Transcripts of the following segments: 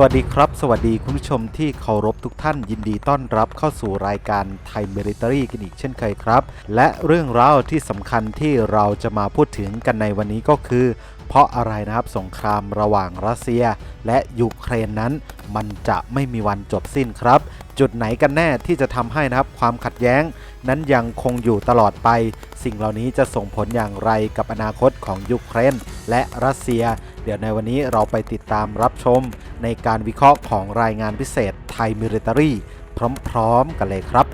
สวัสดีครับ สวัสดีคุณผู้ชมที่เคารพทุกท่านยินดีต้อนรับเข้าสู่รายการไทยเมริตรีกันอีกเช่นเคยครับ และเรื่องราวที่สำคัญที่เราจะมาพูดถึงกันในวันนี้ก็คือ เพราะอะไรนะครับสงครามระหว่างรัสเซีย และยูเครนนั้น มันจะไม่มีวันจบสิ้นครับ จุดไหนกันแน่ที่จะทำให้นะครับความขัดแย้ง นั้นยังคงอยู่ตลอดไป สิ่งเหล่านี้จะส่งผลอย่างไรกับอนาคตของยูเครนและรัสเซีย ดี๋ยวในวันนี้เราไปติดตามรับชมในการวิเคราะห์ของรายงานพิเศษไทยมิลิต a รีพร้อมๆกันเลยครับ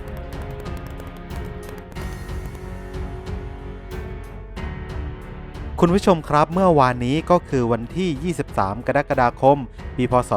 คุณผู้ชมครับเมื่อวานนี้ก็คือวันที่ 23 กรกฎาคม ปีพศ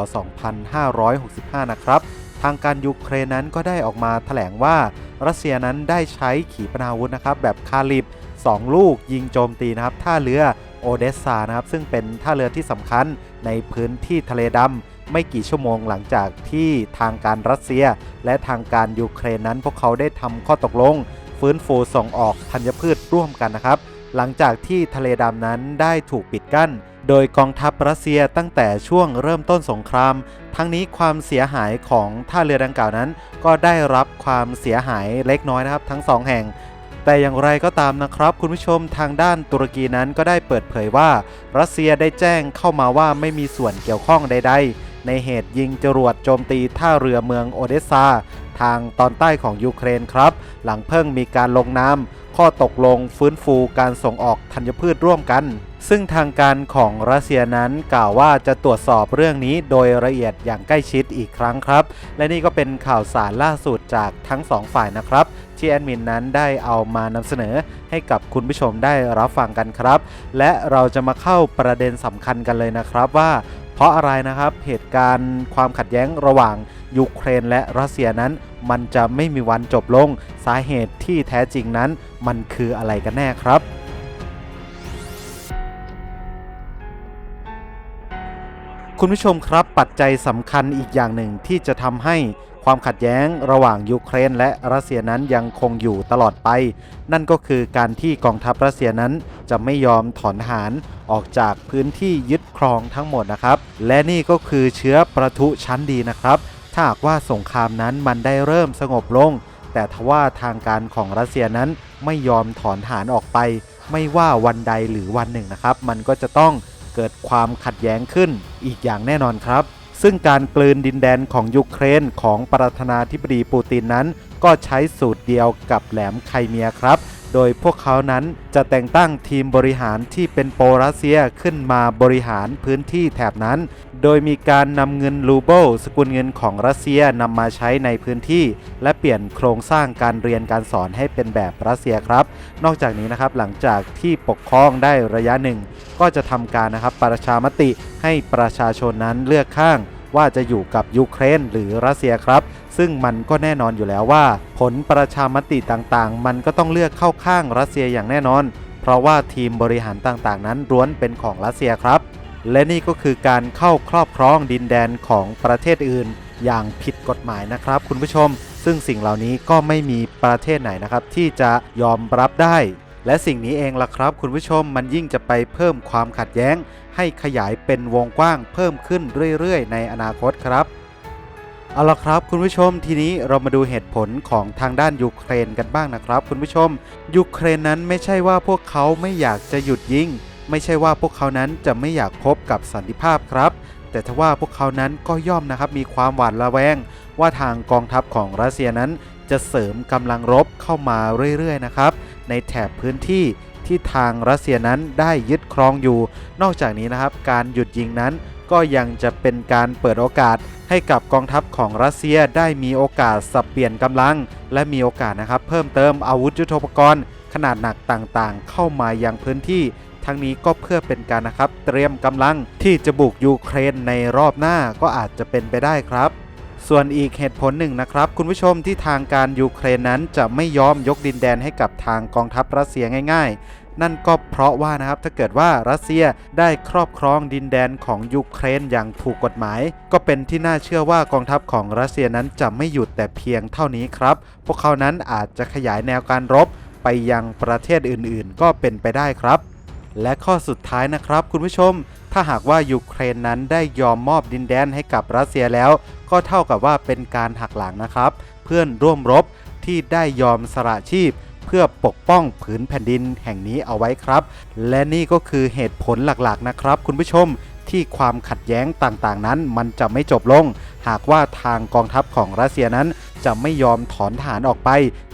2565 นะครับ ทางการยูเครนนั้นก็ได้ออกมาแถลงว่า รัสเซียนั้นได้ใช้ขีปนาวุธนะครับ แบบคาลิบ 2 ลูกยิงโจมตีนะครับ ท่าเรือ โอเดสซานะครับซึ่งเป็นท่าเรือที่สำคัญในพื้นที่ทะเลดำไม่กี่ชั่วโมงหลังจากที่ทางการรัสเซีย และทางการยูเครนนั้นพวกเขาได้ทำข้อตกลง ฟื้นฟูส่งออกธัญพืชร่วมกันนะครับ หลังจากที่ทะเลดำนั้นได้ถูกปิดกั้น โดยกองทัพรัสเซียตั้งแต่ช่วงเริ่มต้นสงคราม ทั้งนี้ความเสียหายของท่าเรือดังกล่าวนั้น ก็ได้รับความเสียหายเล็กน้อยนะครับ ทั้งสองแห่ง แต่อย่างไรก็ตามนะครับ คุณผู้ชมทางด้านตุรกีนั้นก็ได้เปิดเผยว่า รัสเซียได้แจ้งเข้ามาว่าไม่มีส่วนเกี่ยวข้องใด ๆ ในเหตุยิงจรวดโจมตีท่าเรือเมืองโอเดสซาทางตอนใต้ของยูเครนครับ หลังเพิ่งมีการลงนามข้อตกลงฟื้นฟูการส่งออกธัญพืชร่วมกัน ซึ่งทางการของรัสเซียนั้นกล่าวว่าจะตรวจสอบเรื่องนี้โดยละเอียดอย่างใกล้ชิดอีกครั้งครับ และนี่ก็เป็นข่าวสารล่าสุดจากทั้งสองฝ่ายนะครับ ที่แอดมินนั้นได้เอามานำเสนอให้กับคุณผู้ชมได้รับฟังกันครับ และเราจะมาเข้าประเด็นสำคัญกันเลยนะครับว่าเพราะอะไรนะครับเหตุการณ์ความขัดแย้งระหว่างยูเครนและรัสเซียนั้น มันจะไม่มีวันจบลงสาเหตุที่แท้จริงนั้น มันคืออะไรกันแน่ครับคุณผู้ชมครับปัจจัยสำคัญอีกอย่างหนึ่งที่จะทำให้ ความขัดแย้งระหว่างยูเครนและรัสเซียนั้นยังคงอยู่ตลอดไป นั่นก็คือการที่กองทัพรัสเซียนั้นจะไม่ยอมถอนทหารออกจากพื้นที่ยึดครองทั้งหมดนะครับ และนี่ก็คือเชื้อประทุชั้นดีนะครับ ถ้าหากว่าสงครามนั้นมันได้เริ่มสงบลง แต่ทว่าทางการของรัสเซียนั้นไม่ยอมถอนทหารออกไป ไม่ว่าวันใดหรือวันหนึ่งนะครับ มันก็จะต้องเกิดความขัดแย้งขึ้นอีกอย่างแน่นอนครับ ซึ่งการกลืนดินแดนของยูเครนของประธานาธิบดีปูตินนั้น ก็ใช้สูตรเดียวกับแหลมไครเมียครับ โดยพวกเขานั้นจะแต่งตั้งทีมบริหารที่เป็นโปรัสเซียขึ้นมาบริหารพื้นที่แถบนั้น โดยมีการนำเงินรูเบิลสกุลเงินของรัสเซียนำมาใช้ในพื้นที่ และเปลี่ยนโครงสร้างการเรียนการสอนให้เป็นแบบรัสเซียครับ นอกจากนี้นะครับหลังจากที่ปกครองได้ระยะหนึ่ง ก็จะทำการนะครับประชามติให้ประชาชนนั้นเลือกข้าง ว่าจะอยู่กับยูเครนหรือรัสเซียครับ ซึ่งมันก็แน่นอนอยู่แล้วว่า ผลประชามติต่างๆ มันก็ต้องเลือกเข้าข้างรัสเซียอย่างแน่นอน เพราะว่าทีมบริหารต่างๆ นั้นล้วนเป็นของรัสเซียครับ และนี่ก็คือการเข้าครอบครองดินแดนของประเทศอื่น อย่างผิดกฎหมายนะครับ คุณผู้ชม ซึ่งสิ่งเหล่านี้ก็ไม่มีประเทศไหนนะครับที่จะยอมรับได้ และสิ่งนี้เองล่ะครับ คุณผู้ชมมันยิ่งจะไปเพิ่มความขัดแย้ง ให้ขยายเป็นวงกว้างเพิ่มขึ้นเรื่อยๆ ในอนาคตครับเอาละครับคุณผู้ชมทีนี้เรามาดูเหตุผลของทางด้านยูเครนกันบ้างนะครับ คุณผู้ชมยูเครนนั้นไม่ใช่ว่าพวกเขาไม่อยากจะหยุดยิง ไม่ใช่ว่าพวกเขานั้นจะไม่อยากพบกับสันติภาพครับ แต่ทว่าพวกเขานั้นก็ย่อมนะครับมีความหวาดระแวง ว่าทางกองทัพของรัสเซียนั้น จะเสริมกำลังรบเข้ามาเรื่อยๆนะครับ ในแถบพื้นที่ที่ทางรัสเซียนั้นได้ยึดครองอยู่ นอกจากนี้นะครับ การหยุดยิงนั้นก็ยังจะเป็นการเปิดโอกาสให้กับกองทัพของรัสเซียได้มีโอกาสสับเปลี่ยนกำลัง และมีโอกาสนะครับ เพิ่มเติมอาวุธยุทโธปกรณ์ ขนาดหนักต่างๆ เข้ามายังพื้นที่ ทั้งนี้ก็เพื่อเป็นการนะครับ เตรียมกำลังที่จะบุกยูเครนในรอบหน้าก็อาจจะเป็นไปได้ครับ ส่วนอีกเหตุผลหนึ่งนะครับ คุณผู้ชมที่ทางการยูเครนนั้นจะไม่ยอมยกดินแดนให้กับทางกองทัพรัสเซียง่าย ๆ นั่นก็เพราะว่านะครับถ้าเกิดว่ารัสเซียได้ครอบครองดินแดนของยูเครนอย่างถูกกฎหมาย ก็เป็นที่น่าเชื่อว่ากองทัพของรัสเซียนั้นจะไม่หยุดแต่เพียงเท่านี้ครับ พวกเขานั้นอาจจะขยายแนวการรบไปยังประเทศอื่นๆ ก็เป็นไปได้ครับ และข้อสุดท้ายนะครับ คุณผู้ชม ถ้าหากว่ายูเครนนั้นได้ยอมมอบดินแดนให้กับรัสเซียแล้ว ก็เท่ากับว่าเป็นการหักหลังนะครับ เพื่อนร่วมรบที่ได้ยอมสละชีพเพื่อปกป้องผืนแผ่นดินแห่งนี้เอาไว้ครับ และนี่ก็คือเหตุผลหลักๆนะครับ คุณผู้ชมที่ความขัดแย้งต่างๆ นั้นมันจะไม่จบลง หากว่าทางกองทัพของรัสเซียนั้น จะไม่ยอมถอนฐานออกไป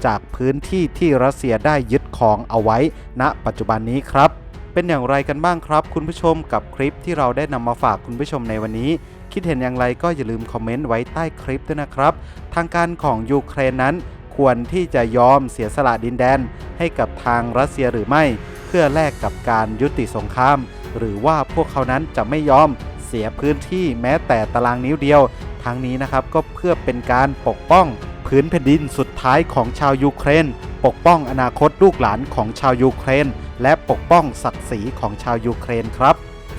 จากพื้นที่ที่รัสเซียได้ยึดครองเอาไว้ ณ ปัจจุบันนี้ครับ เป็นอย่างไรกันบ้างครับ คุณผู้ชมกับคลิปที่เราได้นำมาฝากคุณผู้ชมในวันนี้ คิดเห็นอย่างไรก็อย่าลืมคอมเมนต์ไว้ใต้คลิปด้วยนะครับ ทางการของยูเครนนั้น ควรที่จะยอมเสียสละดินแดน ให้กับทางรัสเซียหรือไม่ เพื่อแลกกับการยุติสงคราม หรือว่าพวกเขานั้นจะไม่ยอมเสียพื้นที่แม้แต่ตารางนิ้วเดียว ทั้งนี้นะครับก็เพื่อเป็นการปกป้อง พื้นแผ่นดินสุดท้ายของชาวยูเครน ปกป้องอนาคตลูกหลานของชาวยูเครน และปกป้องศักดิ์ศรีของชาวยูเครนครับ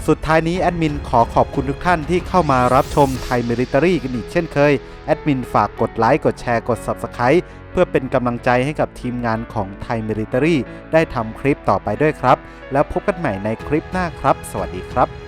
สุดท้ายนี้แอดมินขอขอบคุณทุกท่านที่เข้ามารับชมไทยมิลิตารีกันอีกเช่นเคย แอดมินฝากกดไลค์กดแชร์กด Subscribe เพื่อเป็นกำลังใจให้กับทีมงานของไทยมิลิตารีได้ทำคลิปต่อไปด้วยครับ แล้วพบกันใหม่ในคลิปหน้าครับ สวัสดีครับ